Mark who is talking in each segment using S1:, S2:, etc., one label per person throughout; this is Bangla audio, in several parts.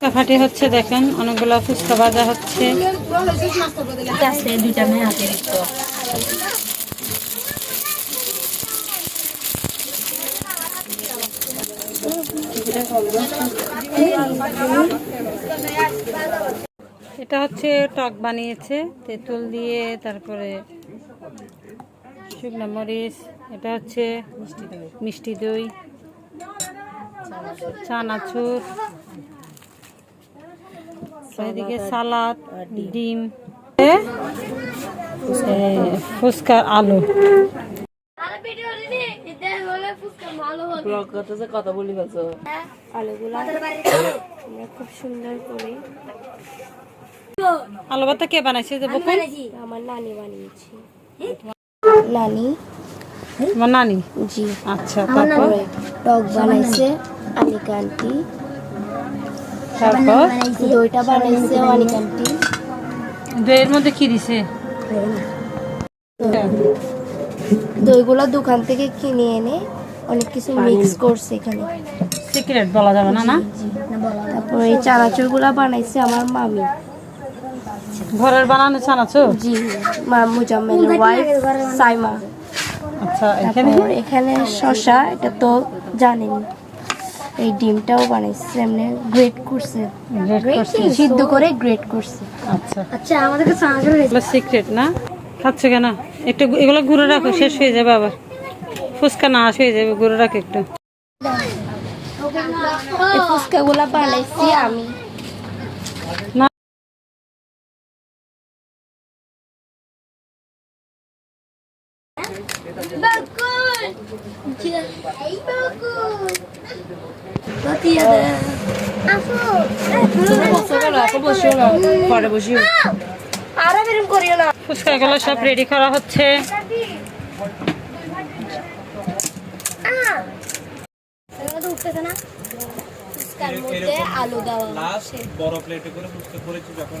S1: ফুচকা ফাটি হচ্ছে, দেখেন, অনেকগুলো ফুচকা ভাজা হচ্ছে। এটা হচ্ছে টক বানিয়েছে, তেঁতুল দিয়ে, তারপরে শুকনো মরিচ, এটা হচ্ছে মিষ্টি দই। চানাচুর এদিকে সালাদ ডিম। ফুচকার আলু।
S2: কথা বলি আলুগুলো খুব সুন্দর করে
S1: আলু ভাতটা কে বানাইছে যে বকুল?
S2: আমার নানি বানিয়েছি। নানি?
S1: নানি?
S2: জি।
S1: আচ্ছা তারপর?
S2: টক বানাইছে। আনিকা আন্টি।
S1: তারপর?
S2: দইটা বানাইছে অনিকা আন্টি
S1: দইয়ের মধ্যে কি দিছে?
S2: দইগুলো দোকান থেকে কিনে এনে অনেক কিছু মিক্স করছে এখানে।
S1: সিক্রেট বলা যাবে না না?
S2: তারপর এই চানাচুরগুলা বানাইছে আমার মামি।
S1: ঘরের বানানো চানাচুর?
S2: জি মা মুজাম্মেল ওয়াইফ সাইমা।
S1: আচ্ছা এখানে?
S2: এখানে শশা এটা তো জানেন এই ডিমটাও বানাইছে এমনি গ্রেট করছে। সিদ্ধ করে গ্রেট করছে।
S1: আচ্ছা।
S2: আচ্ছা আমাদের
S1: কাছে সিক্রেট না? খাচ্ছ কেন? একটু এগুলো ঘুরে রাখো শেষ হয়ে যাবে আবার। ফুচকা না হয়ে যাবে ঘুরে রাখো একটু।
S2: ফুচকাগুলা বানাইছি আমি।
S1: ফুচকা এগুলো সব রেডি করা হচ্ছে
S3: করে ফুচকা করেছি যখন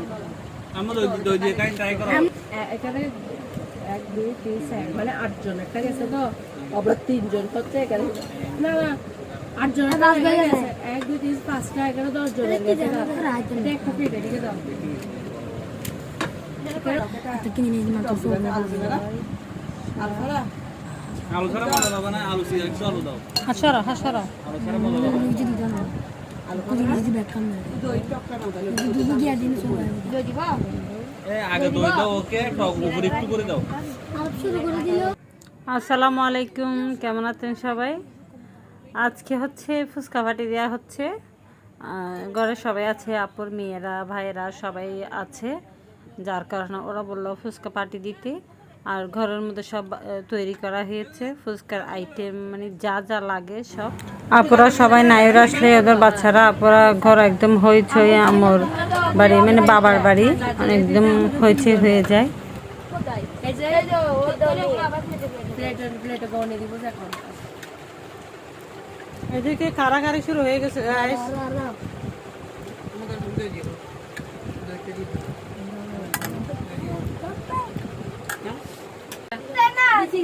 S4: এখানে এক দুই তিন চার মানে আটজন। একটা গেছে তো আবার তিনজন হচ্ছে এখানে। না না আটজন এক দুই তিন পাঁচটা এখানে দশ জনের গেছে না। এটা একটা প্লেট এদিকে দাও
S3: আলু ছাড়া মজা পাবে না আলু সিদ্ধ একটু আলু দাও।
S1: হাসরা হাসরা
S3: আলু ছাড়া মজা পাবে না। এ, আগে দই দাও ওকে টক উপরে একটু করে দাও।
S1: আসসালামু আলাইকুম কেমন আছেন সবাই? আজকে হচ্ছে ফুচকা ফাটি দেওয়া হচ্ছে। আহ, ঘরে সবাই আছে আপুর মেয়েরা ভাইয়েরা সবাই আছে। যার কারণে ওরা বলল ফুচকা পার্টি দিতে। আর ঘরের মধ্যে সব তৈরি করা হয়েছে ফুচকার আইটেম মানে যা যা লাগে সব। আপুরা সবাই নাইর আসলে ওদের বাচ্চারা আপুরা ঘর একদম হইচই আমার বাড়ি মানে বাবার বাড়ি মানে একদম হইচই হয়ে যায়। এদিকে কারাগারি শুরু হয়ে গেছে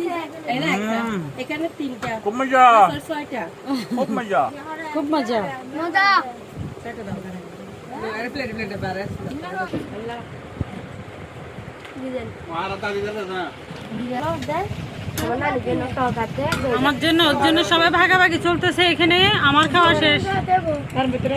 S1: guys।
S4: না একটা এখানে তিনটা
S3: খুব মজা।
S4: ছয়টা
S3: খুব মজা।
S1: খুব মজা।
S4: প্লেটে প্লেটে বারে
S3: আর তা দিতে না
S2: আমার জন্য
S1: আমার জন্য ওর জন্য সবাই ভাগাভাগি চলতেছে এখানে। আমার খাওয়া শেষ।
S2: তার ভিতরে